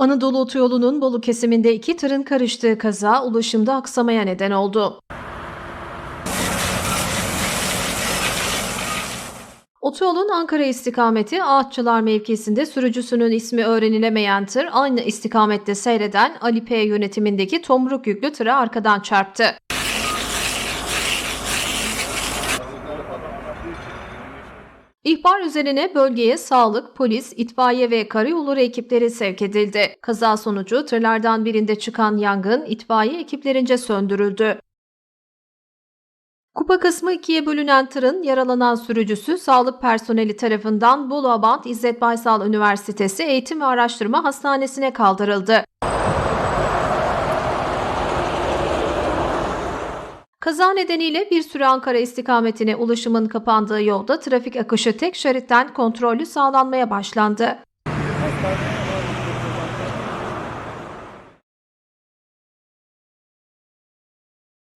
Anadolu Otoyolu'nun Bolu kesiminde iki tırın karıştığı kaza ulaşımda aksamaya neden oldu. Otoyolun Ankara istikameti Ağaççılar mevkisinde sürücüsünün ismi öğrenilemeyen tır aynı istikamette seyreden Ali P yönetimindeki tomruk yüklü tıra arkadan çarptı. İhbar üzerine bölgeye sağlık, polis, itfaiye ve karayolları ekipleri sevk edildi. Kaza sonucu tırlardan birinde çıkan yangın itfaiye ekiplerince söndürüldü. Kupa kısmı ikiye bölünen tırın yaralanan sürücüsü sağlık personeli tarafından Bolu Abant İzzet Baysal Üniversitesi Eğitim ve Araştırma Hastanesi'ne kaldırıldı. Kaza nedeniyle bir süre Ankara istikametine ulaşımın kapandığı yolda trafik akışı tek şeritten kontrollü sağlanmaya başlandı.